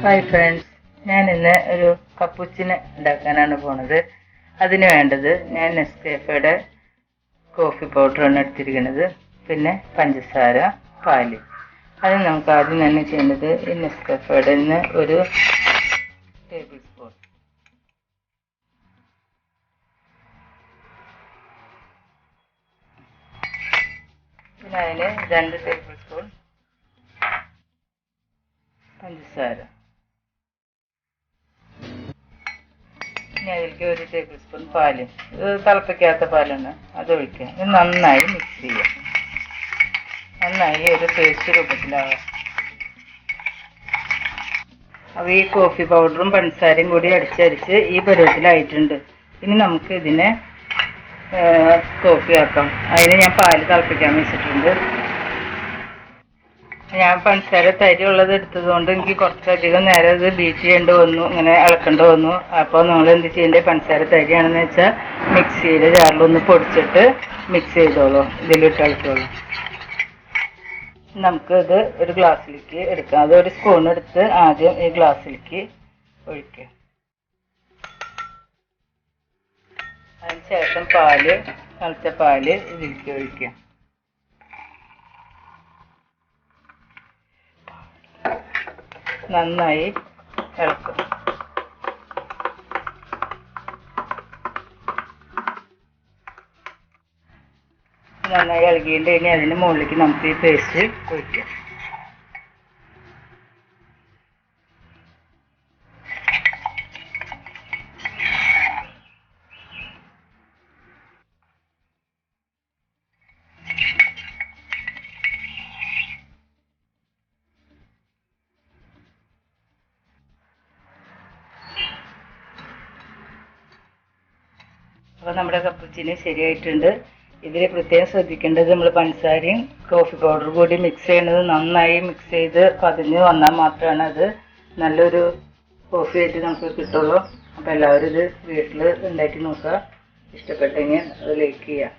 Hi friends ഞാൻ ഇന്ന് ഒരു കപ്പുച്ചിന് ഉണ്ടാക്കാനാണ് പോണത്. അതിന് വേണ്ടത് ഞാൻ നെസ്കേഫയുടെ കോഫി പൗഡറാണ് എടുത്തിരിക്കുന്നത്. പിന്നെ പഞ്ചസാര പാൽ. അത് നമുക്ക് ആദ്യം തന്നെ ചെയ്യേണ്ടത് ഈ നെസ്കേഫയുടെ നിന്ന് ഒരു ടേബിൾ സ്പൂൺ പിന്നെ അതിന് രണ്ട് ടേബിൾ സ്പൂൺ പഞ്ചസാര. ഇനി അതിലേക്ക് ഒരു ടേബിൾ സ്പൂൺ പാൽ. ഇത് തിളപ്പിക്കാത്ത പാലാണ് അത് ഒഴിക്കുക. ഇത് നന്നായി മിക്സ് ചെയ്യുക. നന്നായി ഒരു പേസ്റ്റ് രൂപത്തിലാവുക. അപ്പോൾ ഈ കോഫി പൗഡറും പഞ്ചസാരയും കൂടി അടിച്ചടിച്ച് ഈ പരുവത്തിലായിട്ടുണ്ട്. ഇനി നമുക്ക് ഇതിനെ കോഫി ആക്കാം. അതിന് ഞാൻ പാൽ തിളപ്പിക്കാൻ വെച്ചിട്ടുണ്ട്. ഞാൻ പഞ്ചസാര തരി ഉള്ളത് എടുത്തതുകൊണ്ട് എനിക്ക് കുറച്ചധികം നേരം ഇത് ബീറ്റ് ചെയ്യേണ്ടി വന്നു ഇങ്ങനെ ഇളക്കേണ്ടി വന്നു. അപ്പോൾ നമ്മൾ എന്ത് ചെയ്യേണ്ടത് പഞ്ചസാര തരിയാണെന്ന് വെച്ചാൽ മിക്സിയിൽ ജാറിലൊന്ന് പൊടിച്ചിട്ട് മിക്സ് ചെയ്തോളൂ. ഇതിലിട്ട് ഇളക്കോളൂ നമുക്ക് ഇത് ഒരു ഗ്ലാസ്സിലേക്ക് എടുക്കാം. അത് ഒരു സ്പൂൺ എടുത്ത് ആദ്യം ഈ ഗ്ലാസ്സിലേക്ക് ഒഴിക്കുക. അതിന് ശേഷം പാൽ തിളച്ച പാൽ ഇതിലേക്ക് ഒഴിക്കുക. നന്നായി ഇളക്കും. നന്നായി ഇളകിയിട്ട് ഇനി അതിന് മുകളിലേക്ക് നമുക്ക് ഈ പേസ്റ്റ് ഒഴിക്കാം അപ്പോൾ നമ്മുടെ കപ്പുച്ചിന് ശരിയായിട്ടുണ്ട്. ഇതിൽ പ്രത്യേകം ശ്രദ്ധിക്കേണ്ടത് നമ്മൾ പഞ്ചസാരയും കോഫി പൗഡർ കൂടി മിക്സ് ചെയ്യണത് നന്നായി മിക്സ് ചെയ്ത് പതിഞ്ഞ് വന്നാൽ മാത്രമാണ് അത് നല്ലൊരു കോഫി ആയിട്ട് നമുക്ക് കിട്ടുള്ളൂ. അപ്പോൾ എല്ലാവരും ഇത് വീട്ടിൽ ഉണ്ടാക്കി നോക്കുക. ഇഷ്ടപ്പെട്ടെങ്കിൽ അത് ലൈക്ക് ചെയ്യുക.